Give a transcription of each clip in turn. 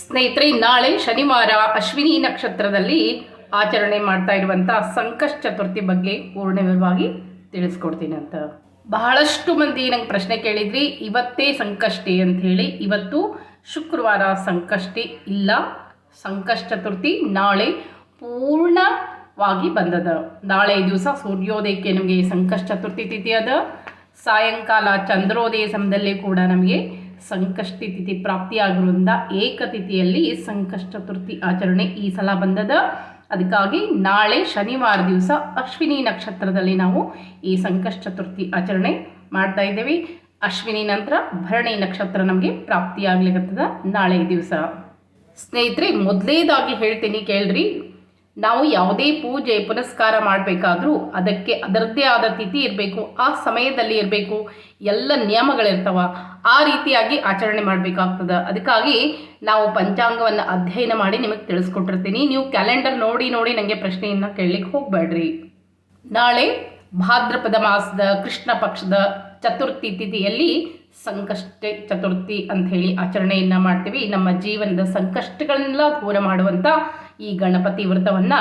ಸ್ನೇಹಿತರೆ, ನಾಳೆ ಶನಿವಾರ ಅಶ್ವಿನಿ ನಕ್ಷತ್ರದಲ್ಲಿ ಆಚರಣೆ ಮಾಡ್ತಾ ಇರುವಂಥ ಸಂಕಷ್ಟ ಚತುರ್ಥಿ ಬಗ್ಗೆ ಪೂರ್ಣವಾಗಿ ತಿಳಿಸ್ಕೊಡ್ತೀನಿ ಅಂತ. ಬಹಳಷ್ಟು ಮಂದಿ ನಂಗೆ ಪ್ರಶ್ನೆ ಕೇಳಿದ್ರಿ, ಇವತ್ತೇ ಸಂಕಷ್ಟಿ ಅಂತ ಹೇಳಿ. ಇವತ್ತು ಶುಕ್ರವಾರ ಸಂಕಷ್ಟಿ ಇಲ್ಲ. ಸಂಕಷ್ಟ ಚತುರ್ಥಿ ನಾಳೆ ಪೂರ್ಣವಾಗಿ ಬಂದದ. ನಾಳೆ ದಿವಸ ಸೂರ್ಯೋದಯಕ್ಕೆ ನಮಗೆ ಸಂಕಷ್ಟ ಚತುರ್ಥಿ ತಿಥಿ ಅದ. ಸಾಯಂಕಾಲ ಚಂದ್ರೋದಯ ಸಮಯದಲ್ಲಿ ಕೂಡ ನಮಗೆ ಸಂಕಷ್ಟಿ ಪ್ರಾಪ್ತಿಯಾಗಿರೋದ್ರಿಂದ ಏಕತಿಥಿಯಲ್ಲಿ ಸಂಕಷ್ಟ ಚತುರ್ಥಿ ಆಚರಣೆ ಈ ಸಲ ಬಂದದ. ಅದಕ್ಕಾಗಿ ನಾಳೆ ಶನಿವಾರ ದಿವಸ ಅಶ್ವಿನಿ ನಕ್ಷತ್ರದಲ್ಲಿ ನಾವು ಈ ಸಂಕಷ್ಟ ಚತುರ್ಥಿ ಆಚರಣೆ ಮಾಡ್ತಾ ಇದ್ದೇವೆ. ಅಶ್ವಿನಿ ನಂತರ ಭರಣಿ ನಕ್ಷತ್ರ ನಮಗೆ ಪ್ರಾಪ್ತಿಯಾಗ್ಲಿಕ್ಕತ್ತದ ನಾಳೆ ದಿವಸ. ಸ್ನೇಹಿತರೆ, ಮೊದಲೇದಾಗಿ ಹೇಳ್ತೀನಿ, ಕೇಳ್ರಿ. ನಾವು ಯಾವುದೇ ಪೂಜೆ ಪುನಸ್ಕಾರ ಮಾಡಬೇಕಾದ್ರೂ ಅದಕ್ಕೆ ಅದರದ್ದೇ ಆದ ತಿಥಿ ಇರಬೇಕು, ಆ ಸಮಯದಲ್ಲಿ ಇರಬೇಕು, ಎಲ್ಲ ನಿಯಮಗಳಿರ್ತಾವ, ಆ ರೀತಿಯಾಗಿ ಆಚರಣೆ ಮಾಡಬೇಕಾಗ್ತದೆ. ಅದಕ್ಕಾಗಿ ನಾವು ಪಂಚಾಂಗವನ್ನು ಅಧ್ಯಯನ ಮಾಡಿ ನಿಮಗೆ ತಿಳಿಸ್ಕೊಟ್ಟಿರ್ತೀನಿ. ನೀವು ಕ್ಯಾಲೆಂಡರ್ ನೋಡಿ ನೋಡಿ ನನಗೆ ಪ್ರಶ್ನೆಯನ್ನು ಕೇಳಲಿಕ್ಕೆ ಹೋಗಬೇಡ್ರಿ. ನಾಳೆ ಭಾದ್ರಪದ ಮಾಸದ ಕೃಷ್ಣ ಪಕ್ಷದ ಚತುರ್ಥಿ ತಿಥಿಯಲ್ಲಿ ಸಂಕಷ್ಟ ಚತುರ್ಥಿ ಅಂತ ಹೇಳಿ ಆಚರಣೆಯನ್ನು ಮಾಡ್ತೀವಿ. ನಮ್ಮ ಜೀವನದ ಸಂಕಷ್ಟಗಳನ್ನೆಲ್ಲ ದೂರ ಮಾಡುವಂಥ ಈ ಗಣಪತಿ ವ್ರತವನ್ನು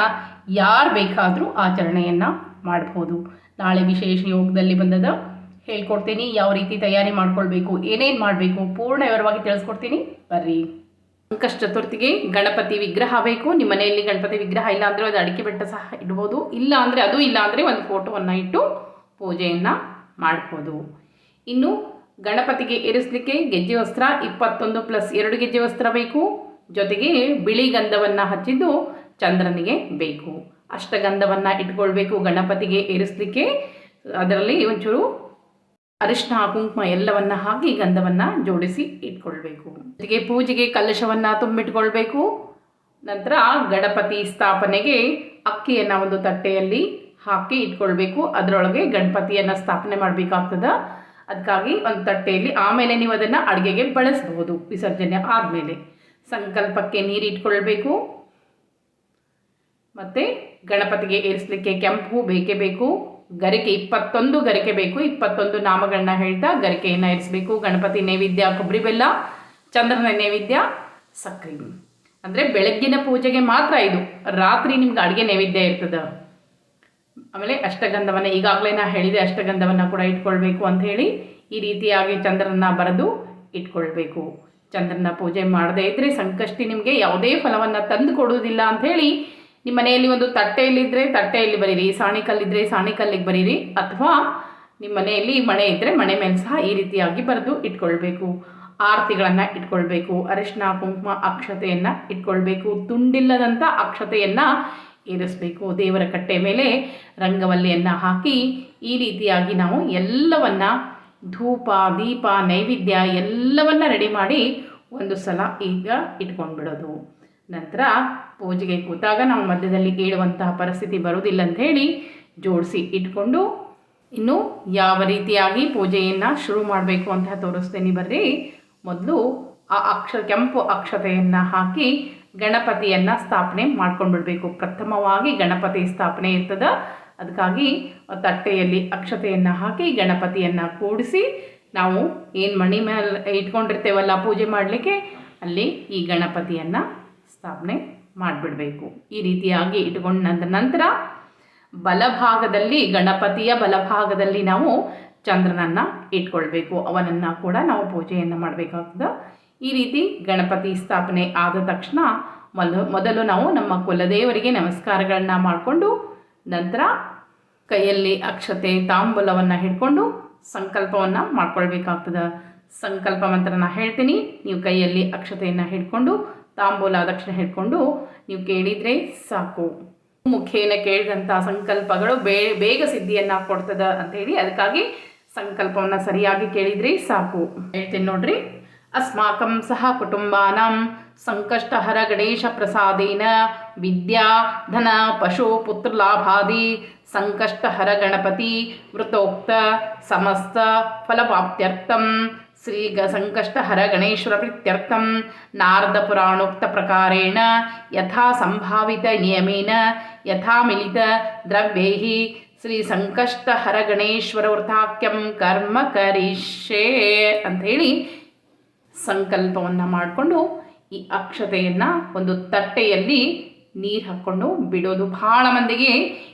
ಯಾರು ಬೇಕಾದರೂ ಆಚರಣೆಯನ್ನು ಮಾಡ್ಬೋದು. ನಾಳೆ ವಿಶೇಷ ಯೋಗದಲ್ಲಿ ಬಂದದ, ಹೇಳ್ಕೊಡ್ತೀನಿ, ಯಾವ ರೀತಿ ತಯಾರಿ ಮಾಡ್ಕೊಳ್ಬೇಕು, ಏನೇನು ಮಾಡಬೇಕು, ಪೂರ್ಣ ವಿವರವಾಗಿ ತಿಳಿಸ್ಕೊಡ್ತೀನಿ. ಬರ್ರಿ. ಸಂಕಷ್ಟ ಚತುರ್ಥಿಗೆ ಗಣಪತಿ ವಿಗ್ರಹ ಬೇಕು. ನಿಮ್ಮ ಮನೆಯಲ್ಲಿ ಗಣಪತಿ ವಿಗ್ರಹ ಇಲ್ಲ ಅಂದರೆ ಅದು ಅಡಿಕೆ ಬೆಟ್ಟ ಸಹ ಇಡ್ಬೋದು. ಇಲ್ಲ ಅಂದರೆ ಅದು ಇಲ್ಲ ಅಂದರೆ ಒಂದು ಫೋಟೋವನ್ನು ಇಟ್ಟು ಪೂಜೆಯನ್ನು ಮಾಡ್ಬೋದು. ಇನ್ನು ಗಣಪತಿಗೆ ಇರಿಸಲಿಕ್ಕೆ ಗೆಜ್ಜೆ ವಸ್ತ್ರ ಇಪ್ಪತ್ತೊಂದು ಪ್ಲಸ್ ಎರಡು ಗೆಜ್ಜೆ ವಸ್ತ್ರ ಬೇಕು. ಜೊತೆಗೆ ಬಿಳಿ ಗಂಧವನ್ನು ಹಚ್ಚಿದ್ದು ಚಂದ್ರನಿಗೆ ಬೇಕು. ಅಷ್ಟಗಂಧವನ್ನು ಇಟ್ಕೊಳ್ಬೇಕು ಗಣಪತಿಗೆ ಏರಿಸಲಿಕ್ಕೆ. ಅದರಲ್ಲಿ ಒಂಚೂರು ಅರಿಶಿನ ಕುಂಕುಮ ಎಲ್ಲವನ್ನ ಹಾಕಿ ಗಂಧವನ್ನು ಜೋಡಿಸಿ ಇಟ್ಕೊಳ್ಬೇಕು. ಜೊತೆಗೆ ಪೂಜೆಗೆ ಕಲಶವನ್ನು ತುಂಬಿಟ್ಕೊಳ್ಬೇಕು. ನಂತರ ಗಣಪತಿ ಸ್ಥಾಪನೆಗೆ ಅಕ್ಕಿಯನ್ನು ಒಂದು ತಟ್ಟೆಯಲ್ಲಿ ಹಾಕಿ ಇಟ್ಕೊಳ್ಬೇಕು. ಅದರೊಳಗೆ ಗಣಪತಿಯನ್ನು ಸ್ಥಾಪನೆ ಮಾಡಬೇಕಾಗ್ತದೆ. ಅದಕ್ಕಾಗಿ ಒಂದು ತಟ್ಟೆಯಲ್ಲಿ ಆಮೇಲೆ ನೀವು ಅದನ್ನು ಅಡುಗೆಗೆ ಬಳಸಬಹುದು ವಿಸರ್ಜನೆ ಆದಮೇಲೆ. ಸಂಕಲ್ಪಕ್ಕೆ ನೀರು ಇಟ್ಕೊಳ್ಬೇಕು ಮತ್ತು ಗಣಪತಿಗೆ ಏರಿಸಲಿಕ್ಕೆ ಕೆಂಪು ಬೇಕೇ ಬೇಕು. ಗರಿಕೆ ಇಪ್ಪತ್ತೊಂದು ಗರಿಕೆ ಬೇಕು. ಇಪ್ಪತ್ತೊಂದು ನಾಮಗಳನ್ನ ಹೇಳ್ತಾ ಗರಿಕೆಯನ್ನು ಇರಿಸಬೇಕು ಗಣಪತಿ ನೈವೇದ್ಯ, ಕೊಬ್ಬರಿ ಬೆಲ್ಲ, ಚಂದ್ರನ ನೈವೇದ್ಯ ಸಕ್ಕರೆ ಅಂದರೆ ಬೆಳಗ್ಗಿನ ಪೂಜೆಗೆ ಮಾತ್ರ ಇದು. ರಾತ್ರಿ ನಿಮ್ಗೆ ಅಡುಗೆ ನೈವೇದ್ಯ ಇರ್ತದೆ. ಆಮೇಲೆ ಅಷ್ಟಗಂಧವನ್ನು ಈಗಾಗಲೇ ನಾ ಹೇಳಿದೆ, ಅಷ್ಟಗಂಧವನ್ನು ಕೂಡ ಇಟ್ಕೊಳ್ಬೇಕು ಅಂತ ಹೇಳಿ ಈ ರೀತಿಯಾಗಿ ಚಂದ್ರನ ಬರೆದು ಇಟ್ಕೊಳ್ಬೇಕು. ಚಂದ್ರನ ಪೂಜೆ ಮಾಡದೇ ಇದ್ದರೆ ಸಂಕಷ್ಟಿ ನಿಮಗೆ ಯಾವುದೇ ಫಲವನ್ನು ತಂದು ಕೊಡುವುದಿಲ್ಲ ಅಂಥೇಳಿ ನಿಮ್ಮ ಮನೆಯಲ್ಲಿ ಒಂದು ತಟ್ಟೆಯಲ್ಲಿದ್ದರೆ ತಟ್ಟೆಯಲ್ಲಿ ಬರೀರಿ ಸಾಣಿಕಲ್ಲಿದ್ದರೆ ಸಾಣಿಕಲ್ಲಿಗೆ ಬರೀರಿ, ಅಥವಾ ನಿಮ್ಮ ಮನೆಯಲ್ಲಿ ಮಣೆ ಇದ್ದರೆ ಮಣೆ ಮೇಲೆ ಸಹ ಈ ರೀತಿಯಾಗಿ ಬರೆದು ಇಟ್ಕೊಳ್ಬೇಕು. ಆರತಿಗಳನ್ನು ಇಟ್ಕೊಳ್ಬೇಕು ಅರಿಶಿನ ಕುಂಕುಮ ಅಕ್ಷತೆಯನ್ನು ಇಟ್ಕೊಳ್ಬೇಕು ತುಂಡಿಲ್ಲದಂಥ ಅಕ್ಷತೆಯನ್ನು ಏರಿಸಬೇಕು. ದೇವರ ಕಟ್ಟೆ ಮೇಲೆ ರಂಗವಲ್ಲಿಯನ್ನು ಹಾಕಿ ಈ ರೀತಿಯಾಗಿ ನಾವು ಎಲ್ಲವನ್ನ ಧೂಪ, ದೀಪ, ನೈವೇದ್ಯ ಎಲ್ಲವನ್ನ ರೆಡಿ ಮಾಡಿ ಒಂದು ಸಲ ಈಗ ಇಟ್ಕೊಂಡ್ಬಿಡೋದು. ನಂತರ ಪೂಜೆಗೆ ಕೂತಾಗ ನಾವು ಮಧ್ಯದಲ್ಲಿ ಕೇಳುವಂತಹ ಪರಿಸ್ಥಿತಿ ಬರುವುದಿಲ್ಲ ಅಂತ ಹೇಳಿ ಜೋಡಿಸಿ ಇಟ್ಕೊಂಡು ಇನ್ನು ಯಾವ ರೀತಿಯಾಗಿ ಪೂಜೆಯನ್ನು ಶುರು ಮಾಡಬೇಕು ಅಂತ ತೋರಿಸ್ತೇನೆ ಬರ್ರಿ. ಮೊದಲು ಆ ಅಕ್ಷ, ಕೆಂಪು ಅಕ್ಷತೆಯನ್ನು ಹಾಕಿ ಗಣಪತಿಯನ್ನು ಸ್ಥಾಪನೆ ಮಾಡ್ಕೊಂಡ್ಬಿಡ್ಬೇಕು. ಪ್ರಥಮವಾಗಿ ಗಣಪತಿ ಸ್ಥಾಪನೆ ಇರ್ತದೆ. ಅದಕ್ಕಾಗಿ ತಟ್ಟೆಯಲ್ಲಿ ಅಕ್ಷತೆಯನ್ನು ಹಾಕಿ ಗಣಪತಿಯನ್ನು ಕೂಡಿಸಿ ನಾವು ಏನು ಮಣಿ ಮೇಲೆ ಇಟ್ಕೊಂಡಿರ್ತೇವಲ್ಲ ಪೂಜೆ ಮಾಡಲಿಕ್ಕೆ, ಅಲ್ಲಿ ಈ ಗಣಪತಿಯನ್ನು ಸ್ಥಾಪನೆ ಮಾಡಿಬಿಡಬೇಕು. ಈ ರೀತಿಯಾಗಿ ಇಟ್ಕೊಂಡ ನಂತರ ಬಲಭಾಗದಲ್ಲಿ, ಗಣಪತಿಯ ಬಲಭಾಗದಲ್ಲಿ ನಾವು ಚಂದ್ರನನ್ನು ಇಟ್ಕೊಳ್ಬೇಕು. ಅವನನ್ನು ಕೂಡ ನಾವು ಪೂಜೆಯನ್ನು ಮಾಡಬೇಕಾಗ್ತದೆ. ಈ ರೀತಿ ಗಣಪತಿ ಸ್ಥಾಪನೆ ಆದ ತಕ್ಷಣ ಮೊದಲು ನಾವು ನಮ್ಮ ಕುಲದೇವರಿಗೆ ನಮಸ್ಕಾರಗಳನ್ನ ಮಾಡಿಕೊಂಡು ನಂತರ ಕೈಯಲ್ಲಿ ಅಕ್ಷತೆ ತಾಂಬೂಲವನ್ನು ಹಿಡ್ಕೊಂಡು ಸಂಕಲ್ಪವನ್ನು ಮಾಡ್ಕೊಳ್ಬೇಕಾಗ್ತದೆ. ಸಂಕಲ್ಪ ನಾನು ಹೇಳ್ತೀನಿ. ನೀವು ಕೈಯಲ್ಲಿ ಅಕ್ಷತೆಯನ್ನು ಹಿಡ್ಕೊಂಡು ತಾಂಬೂಲ ದಕ್ಷಿಣ ಹಿಡ್ಕೊಂಡು, ನೀವು ಕೇಳಿದರೆ ಸಾಕು. ಮುಖೇನ ಕೇಳಿದಂಥ ಸಂಕಲ್ಪಗಳು ಬೇ, ಬೇಗ ಸಿದ್ಧಿಯನ್ನು ಕೊಡ್ತದ ಅಂತೇಳಿ ಅದಕ್ಕಾಗಿ ಸಂಕಲ್ಪವನ್ನು ಸರಿಯಾಗಿ ಕೇಳಿದರೆ ಸಾಕು. ಹೇಳ್ತೀನಿ ನೋಡ್ರಿ. ಅಸ್ಮಾಕಂ ಸಹ ಕುಟುಂಬಾನ ಸಂಕಷ್ಟಹರ ಗಣೇಶ ಪ್ರಸಾದೇನ ವಿದ್ಯಾ ಧನ ಪಶು ಪುತ್ರ ಲಾಭಾದಿ ಸಂಕಷ್ಟಹರ ಗಣಪತಿ ವೃತೋಕ್ತ ಸಮಸ್ತ ಫಲವಾಪ್ತ್ಯರ್ಥಂ ಶ್ರೀ ಗ ಸಂಕಷ್ಟಹರ ಗಣೇಶ್ವರ ಪ್ರೀತ್ಯರ್ಥಂ ನಾರದ ಪುರಾಣೋಕ್ತ ಪ್ರಕಾರೇಣ ಯಥಾ ಸಂಭಾವಿತ ನಿಯಮೇನ ಯಥಾ ಮಿಲಿತ ದ್ರವ್ಯೈ ಶ್ರೀ ಸಂಕಷ್ಟಹರ ಗಣೇಶ್ವರ ವೃಥಾಕ್ಯಂ ಕರ್ಮ ಕರಿಷ್ಯೆ ಅಂಥೇಳಿ ಸಂಕಲ್ಪವನ್ನು ಮಾಡಿಕೊಂಡು ಈ ಅಕ್ಷತೆಯನ್ನು ಒಂದು ತಟ್ಟೆಯಲ್ಲಿ ನೀರು ಹಾಕ್ಕೊಂಡು ಬಿಡೋದು. ಭಾಳ ಮಂದಿಗೆ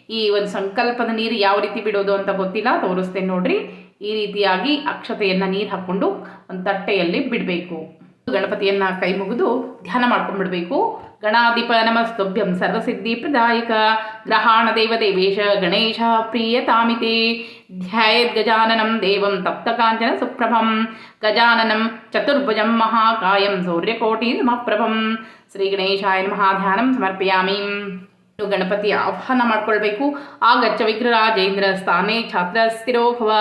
ಈ ಒಂದು ಸಂಕಲ್ಪದ ನೀರು ಯಾವ ರೀತಿ ಬಿಡೋದು ಅಂತ ಗೊತ್ತಿಲ್ಲ. ತೋರಿಸ್ತೇನೆ ನೋಡ್ರಿ. ಈ ರೀತಿಯಾಗಿ ಅಕ್ಷತೆಯನ್ನು ನೀರು ಹಾಕ್ಕೊಂಡು ಒಂದು ತಟ್ಟೆಯಲ್ಲಿ ಬಿಡಬೇಕು. ಗಣಪತಿಯನ್ನ ಕೈ ಮುಗಿದು ಧ್ಯಾನ ಮಾಡ್ಕೊಂಡ್ಬಿಡ್ಬೇಕು. ಗಣಾಧಿಪ ನಮಸ್ತುಭ್ಯಂ ಸರ್ವಸಿದ್ಧಿ ಪ್ರದಾಯಕ ಗ್ರಹಾಣ ದೇವ ದೇವೇಶ ಗಣೇಶ ಪ್ರಿಯತಾಮಿತೆ ಧ್ಯಾಯದ್ ಗಜಾನನಂ ದೇವಂ ತಪ್ತಕಾಂಚನ ಸುಪ್ರಭಂ ಗಜಾನನಂ ಚತುರ್ಭುಜಂ ಮಹಾಕಾಯಂ ಸೂರ್ಯಕೋಟಿ ಸಮಪ್ರಭಂ ಶ್ರೀ ಗಣೇಶಾಯ ನಮಃ ಧ್ಯಾನಂ ಸಮರ್ಪಯಾಮಿ ಇನ್ನು ಗಣಪತಿ ಆಹ್ವಾನ ಮಾಡ್ಕೊಳ್ಬೇಕು ಆಗಚ್ಚ ವಿಗ್ರಹರಾಜೇಂದ್ರ ಸ್ಥಾನೇ ಛಾತ್ರ ಸ್ಥಿರೋ ಭವ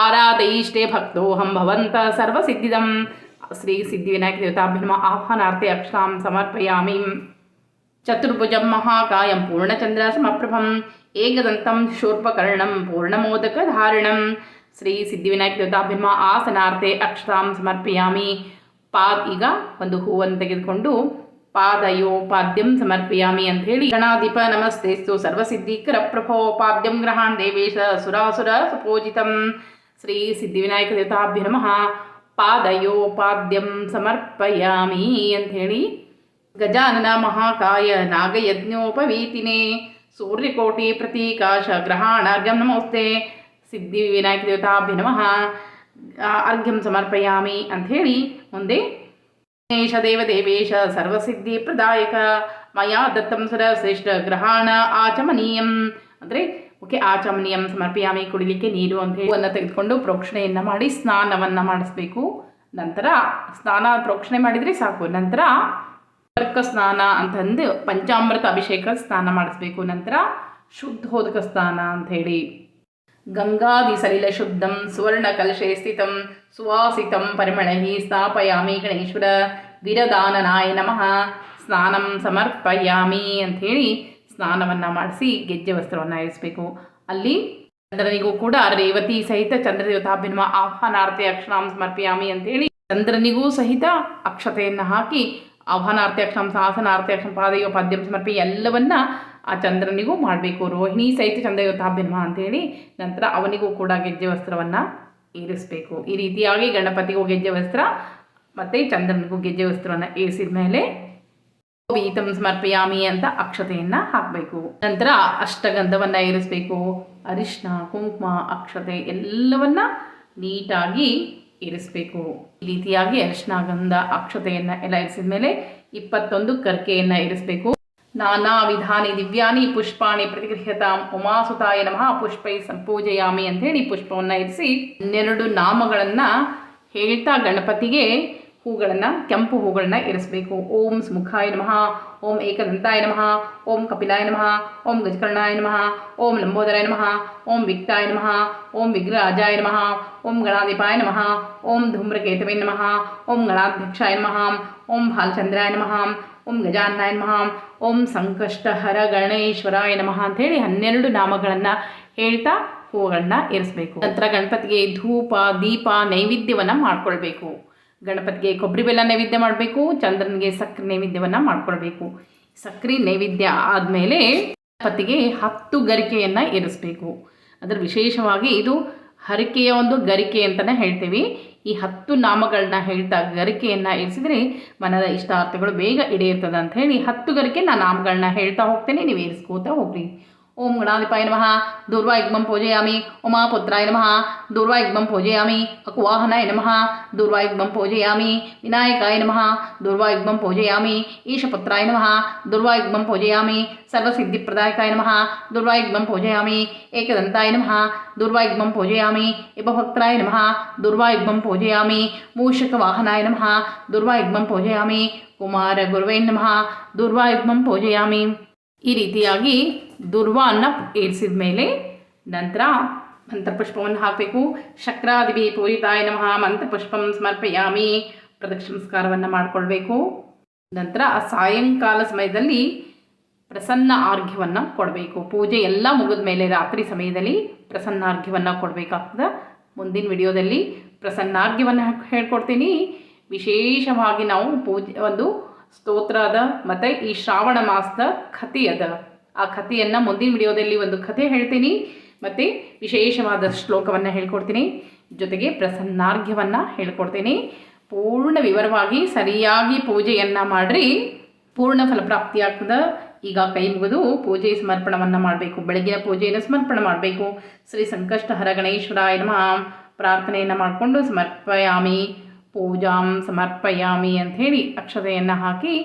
ಆರಾಧಯಿಷ್ಟೇ ಭಕ್ತೋಹಂ ಭವಂತ ಸರ್ವಸಿದ್ಧಿದಂ ಶ್ರೀ ಸಿದ್ಧಿವಿನಾಯಕ ದೇವತಾಭ್ಯಮ ಆಹ್ವಾನಾರ್ಥೆ ಅಕ್ಷಾಂ ಸಮರ್ಪಯಾಮಿ ಚತುರ್ಭುಜಂ ಮಹಾಕಾಯಂ ಪೂರ್ಣಚಂದ್ರ ಸಮಪ್ರಭಂ ಏಕದಂತಂ ಶೂರ್ಪಕರ್ಣಂ ಪೂರ್ಣಮೋದಕಧಾರಿಣಂ ಶ್ರೀ ಸಿದ್ಧಿವಿನಾಯಕ ದೇವತಾಭ್ಯಮ ಆಸನಾರ್ಥೆ ಅಕ್ಷತಾಂ ಸಮರ್ಪಯಾಮಿ ಪಾದ್ ಈಗ ಒಂದು ಹೂವನ್ನು ತೆಗೆದುಕೊಂಡು ಪಾದಯೋಪಾದ್ಯಂ ಸಮರ್ಪಯಾಮಿ ಅಂತ ಹೇಳಿ ಗಣಾಧಿಪ ನಮಸ್ತೆಸ್ತು ಸರ್ವಸಿದ್ಧಿಕರ ಪ್ರಭೋ ಪಾದ್ಯಂ ಗ್ರಹಾಣ್ ದೇವೇಶ ಸುರಾಸುರ ಸುಪೂಜಿತಂ. ಶ್ರೀ ಸಿದ್ಧಿವಿನಾಯಕ ದೇವತಾಭ್ಯ ನಮಃ ಪಾದಯೋಪಾದ್ಯಂ ಸಮರ್ಪಯಾಮಿ ಹೇಳಿ ಗಜಾನನ ಮಹಾಕಾಯ ನಾಗಯಜ್ಞೋಪವೀತಿನೇ. ಸೂರ್ಯಕೋಟಿ ಪ್ರತೀಕಾಶ ಗ್ರಹಾಣಾರ್ಘ್ಯಂ ನಮೋಸ್ತೆ. ಸಿದ್ಧಿ ವಿನಾಯಕ ದೇವತಾಭ್ಯ ನಮಃ. ಅರ್ಘ್ಯಂ ಸಮರ್ಪಯಾಮಿ ಅಂಥೇಳಿ ಮುಂದೆ. ಗಣೇಶ ದೇವದೇವೇಶ ಸರ್ವಸಿದ್ಧಿ ಪ್ರದಾಯಕ. ಮಯಾ ದತ್ತಂ ಸುರ ಶ್ರೇಷ್ಠ ಗ್ರಹಾಣ ಆಚಮನೀಯಂ. ಅಂದರೆ ಓಕೆ, ಆ ಚಮನಿಯಂ ಸಮರ್ಪಿಯಾಮಿ ಕುಡಿಲಿಕ್ಕೆ ನೀರು ಅಂತ ಹೇಳಿ ಅನ್ನ ತೆಗೆದುಕೊಂಡು ಪ್ರೋಕ್ಷಣೆಯನ್ನು ಮಾಡಿ ಸ್ನಾನವನ್ನು ಮಾಡಿಸ್ಬೇಕು. ನಂತರ ಸ್ನಾನ ಪ್ರೋಕ್ಷಣೆ ಮಾಡಿದರೆ ಸಾಕು. ನಂತರ ಅರ್ಕ ಸ್ನಾನ ಅಂತಂದು ಪಂಚಾಮೃತ ಅಭಿಷೇಕ ಸ್ನಾನ ಮಾಡಿಸ್ಬೇಕು. ನಂತರ ಶುದ್ಧೋದಕ ಸ್ನಾನ ಅಂಥೇಳಿ ಗಂಗಾದಿ ಸಲಿಲ ಶುದ್ಧಂ, ಸುವರ್ಣ ಕಲಶೆ ಸ್ಥಿತಂ, ಸುವಾಸಿತಂ ಪರಿಮಳಹಿ ಸ್ಥಾಪಯಾಮಿ ಗಣೇಶ್ವರ ವಿರದಾನನಾಯ ನಮಃ. ಸ್ನಾನಂ ಸಮರ್ಪಯಾಮಿ ಅಂಥೇಳಿ ಸ್ನಾನವನ್ನು ಮಾಡಿಸಿ ಗೆಜ್ಜೆ ವಸ್ತ್ರವನ್ನು ಇರಿಸಬೇಕು. ಅಲ್ಲಿ ಚಂದ್ರನಿಗೂ ಕೂಡ ರೇವತಿ ಸಹಿತ ಚಂದ್ರದೇವತಾಭಿನ್ಮ ಆಹ್ವಾನಾರ್ಥೆ ಅಕ್ಷರಾಂ ಸಮರ್ಪಿಯಾಮಿ ಅಂತೇಳಿ ಚಂದ್ರನಿಗೂ ಸಹಿತ ಅಕ್ಷತೆಯನ್ನು ಹಾಕಿ ಆಹ್ವಾನಾರ್ಥಿ ಅಕ್ಷರಾಂ ಸಾಸನಾರ್ಥಿ ಅಕ್ಷರ ಪಾದಯೋ ಪಾದ್ಯಂ ಸಮರ್ಪಿ ಎಲ್ಲವನ್ನ ಆ ಚಂದ್ರನಿಗೂ ಮಾಡಬೇಕು. ರೋಹಿಣಿ ಸಹಿತ ಚಂದ್ರದೇವತಾಭಿನ್ಮ ಅಂತೇಳಿ ನಂತರ ಅವನಿಗೂ ಕೂಡ ಗೆಜ್ಜೆ ವಸ್ತ್ರವನ್ನು ಏರಿಸಬೇಕು ಈ ರೀತಿಯಾಗಿ ಗಣಪತಿಗೂ ಗೆಜ್ಜೆ ವಸ್ತ್ರ ಮತ್ತು ಚಂದ್ರನಿಗೂ ಗೆಜ್ಜೆ ವಸ್ತ್ರವನ್ನು ಏರಿಸಿದ ಮೇಲೆ ವೀತಂ ಸಮರ್ಪಯಾಮಿ ಅಂತ ಅಕ್ಷತೆಯನ್ನು ಹಾಕಬೇಕು. ನಂತರ ಅಷ್ಟಗಂಧವನ್ನ ಏರಿಸಬೇಕು ಅರಿಶಿನ ಕುಂಕುಮ, ಅಕ್ಷತೆ ಎಲ್ಲವನ್ನ ನೀಟಾಗಿ ಇರಿಸಬೇಕು. ಈ ರೀತಿಯಾಗಿ ಅರಿಶಿನ ಗಂಧ ಅಕ್ಷತೆಯನ್ನು ಎಲ್ಲ ಇರಿಸಿದ ಮೇಲೆ ಇಪ್ಪತ್ತೊಂದು ಕರ್ಕೆಯನ್ನು ಇರಿಸಬೇಕು. ನಾನಾ ವಿಧಾನಿ ದಿವ್ಯಾನಿ ಪುಷ್ಪಾಣಿ ಪ್ರತಿಗೃಹ್ಯತಾಂ ಉಮಾಸುತಾಯ ನಮಃ ಪುಷ್ಪೈ ಸಂಪೂಜಯಾಮಿ ಅಂತ ಹೇಳಿ ಪುಷ್ಪವನ್ನ ಇರಿಸಿ, ಹನ್ನೆರಡು ನಾಮಗಳನ್ನ ಹೇಳ್ತಾ ಗಣಪತಿಗೆ ಹೂಗಳನ್ನು ಕೆಂಪು ಹೂಗಳನ್ನು ಇರಿಸಬೇಕು ಓಂ ಸ್ಮುಖಾಯ ನಮಃ ಓಂ ಏಕದಂತಾಯ ನಮಃ ಓಂ ಕಪಿಲಾಯ ನಮಃ ಓಂ ಗಜಕರ್ಣಾಯ ನಮಃ ಓಂ ಲಂಬೋದರಾಯ ನಮಃ ಓಂ ವಿಕ್ತಾಯ ನಮಃ ಓಂ ವಿಗ್ರಹಾಜಾಯ ನಮಃ ಓಂ ಗಣಾಧಿಪಾಯ ನಮಃ ಓಂ ಧೂಮ್ರಕೇತವೇ ನಮಃ ಓಂ ಗಣಾಧ್ಯಕ್ಷಾಯ ನಮಃ ಓಂ ಭಾಲಚಂದ್ರಾಯ ನಮಃ ಓಂ ಗಜಾನ್ನಾಯ ನಮಃ ಓಂ ಸಂಕಷ್ಟಹರ ಗಣೇಶ್ವರಾಯ ನಮಃ ಅಂಥೇಳಿ ಹನ್ನೆರಡು ನಾಮಗಳನ್ನು ಹೇಳ್ತಾ ಹೂವುಗಳನ್ನ ಇರಿಸಬೇಕು ನಂತರ ಗಣಪತಿಗೆ ಧೂಪ ದೀಪ ನೈವೇದ್ಯವನ್ನು ಮಾಡ್ಕೊಳ್ಬೇಕು ಗಣಪತಿಗೆ ಕೊಬ್ಬರಿ ಬೆಲ್ಲ ನೈವೇದ್ಯ ಮಾಡಬೇಕು, ಚಂದ್ರನಿಗೆ ಸಕ್ಕರೆ ನೈವೇದ್ಯವನ್ನು ಮಾಡ್ಕೊಳ್ಬೇಕು. ಸಕ್ಕರೆ ನೈವೇದ್ಯ ಆದಮೇಲೆ ಗಣಪತಿಗೆ ಹತ್ತು ಗರಿಕೆಯನ್ನು ಇರಿಸಬೇಕು. ಅದರ ವಿಶೇಷವಾಗಿ ಇದು ಹರಿಕೆಯ ಒಂದು ಗರಿಕೆ ಅಂತಲೇ ಹೇಳ್ತೀವಿ. ಈ ಹತ್ತು ನಾಮಗಳನ್ನ ಹೇಳ್ತಾ ಗರಿಕೆಯನ್ನು ಇರಿಸಿದರೆ ಮನದ ಇಷ್ಟಾರ್ಥಗಳು ಬೇಗ ಈಡೇರ್ತದೆ ಅಂತ ಹೇಳಿ ಹತ್ತು ಗರಿಕೆ ನಾನು ನಾಮಗಳನ್ನ ಹೇಳ್ತಾ ಹೋಗ್ತೇನೆ. ನೀವು ಇರಿಸ್ಕೋತಾ ಹೋಗ್ರಿ. ఓం గణాధిపాయ నమ దుర్వాయుగ్మం పూజయామి ఉమాపుత్రాయ నమ దుర్వాయుగ్మం పూజయామి అకువాహనాయ నమ దుర్వాయుగ్మం పూజయామి వినాయకాయ నమ దుర్వాయుగ్మం పూజయామి ఈశపుత్రాయ నమ దుర్వాయుగ్మం పూజయామి సర్వసిద్ధిప్రదాయకాయ నమ దుర్వాయుగ్మం పూజయామి ఏకదంతాయ నమ దుర్వాయుగ్మం పూజయామి ఇపభక్త్రాయ నమ దుర్వాయుగ్మం పూజయామి మూషకవాహనాయ నమ దుర్వాయుగ్మం పూజయామి కుమార గురువే నమ దుర్వాయుగ్మం పూజయామి ಈ ರೀತಿಯಾಗಿ ದುರ್ವಾನ್ನ ಏರಿಸಿದ ಮೇಲೆ ನಂತರ ಮಂತ್ರಪುಷ್ಪವನ್ನು ಹಾಕಬೇಕು. ಶಕ್ರಾದಿವಿ ಪೂರಿತಾಯ ನಮಃ. ಮಂತ್ರಪುಷ್ಪಂ ಸಮರ್ಪಯಾಮಿ. ಪ್ರದಕ್ಷಿಣಸ್ಕಾರವನ್ನು ಮಾಡಿಕೊಳ್ಬೇಕು. ನಂತರ ಆ ಸಾಯಂಕಾಲ ಸಮಯದಲ್ಲಿ ಪ್ರಸನ್ನ ಆರ್ಘ್ಯವನ್ನು ಕೊಡಬೇಕು. ಪೂಜೆ ಎಲ್ಲ ಮುಗಿದ ಮೇಲೆ ರಾತ್ರಿ ಸಮಯದಲ್ಲಿ ಪ್ರಸನ್ನಾರ್ಘ್ಯವನ್ನು ಕೊಡಬೇಕಾಗ್ತದೆ. ಮುಂದಿನ ವಿಡಿಯೋದಲ್ಲಿ ಪ್ರಸನ್ನಾರ್ಘ್ಯವನ್ನು ಹೇಳ್ಕೊಡ್ತೀನಿ. ವಿಶೇಷವಾಗಿ ನಾವು ಪೂಜೆ ಒಂದು ಸ್ತೋತ್ರ ಅದ ಮತ್ತು ಈ ಶ್ರಾವಣ ಮಾಸದ ಕಥೆ ಅದ. ಆ ಕಥೆಯನ್ನು ಮುಂದಿನ ವಿಡಿಯೋದಲ್ಲಿ ಒಂದು ಕಥೆ ಹೇಳ್ತೀನಿ. ಮತ್ತು ವಿಶೇಷವಾದ ಶ್ಲೋಕವನ್ನು ಹೇಳ್ಕೊಡ್ತೀನಿ. ಜೊತೆಗೆ ಪ್ರಸನ್ನಾರ್ಘ್ಯವನ್ನು ಹೇಳ್ಕೊಡ್ತೀನಿ. ಪೂರ್ಣ ವಿವರವಾಗಿ ಸರಿಯಾಗಿ ಪೂಜೆಯನ್ನು ಮಾಡಿರಿ. ಪೂರ್ಣ ಫಲಪ್ರಾಪ್ತಿ ಆಗ್ತದೆ. ಈಗ ಕೈ ಮುಗಿದು ಪೂಜೆ ಸಮರ್ಪಣವನ್ನು ಮಾಡಬೇಕು. ಬೆಳಗಿನ ಪೂಜೆಯನ್ನು ಸಮರ್ಪಣೆ ಮಾಡಬೇಕು. ಶ್ರೀ ಸಂಕಷ್ಟ ಹರ ಗಣೇಶ್ವರ ನಮಃ. ಪ್ರಾರ್ಥನೆಯನ್ನು ಮಾಡಿಕೊಂಡು ಸಮರ್ಪಯಾಮಿ. ಪೂಜಾಂ ಸಮರ್ಪಯಾಮಿ ಅಂಥೇಳಿ ಅಕ್ಷತೆಯನ್ನು ಹಾಕಿ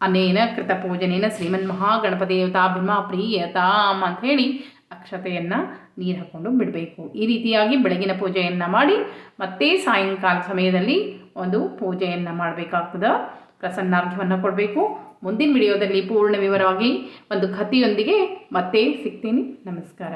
ಅನೇನ ಕೃತ ಪೂಜನೇನ ಶ್ರೀಮನ್ ಮಹಾಗಣಪದೇವತಾಭಿಮ ಪ್ರಿಯತಾಮ್ ಅಂತ ಹೇಳಿ ಅಕ್ಷತೆಯನ್ನು ನೀರು ಹಾಕ್ಕೊಂಡು ಬಿಡಬೇಕು. ಈ ರೀತಿಯಾಗಿ ಬೆಳಗಿನ ಪೂಜೆಯನ್ನು ಮಾಡಿ ಮತ್ತೆ ಸಾಯಂಕಾಲ ಸಮಯದಲ್ಲಿ ಒಂದು ಪೂಜೆಯನ್ನು ಮಾಡಬೇಕಾಗ್ತದೆ. ಪ್ರಸನ್ನಾರ್ಘ್ಯವನ್ನು ಕೊಡಬೇಕು. ಮುಂದಿನ ವಿಡಿಯೋದಲ್ಲಿ ಪೂರ್ಣ ವಿವರವಾಗಿ ಒಂದು ಕಥೆಯೊಂದಿಗೆ ಮತ್ತೆ ಸಿಗ್ತೀನಿ. ನಮಸ್ಕಾರ.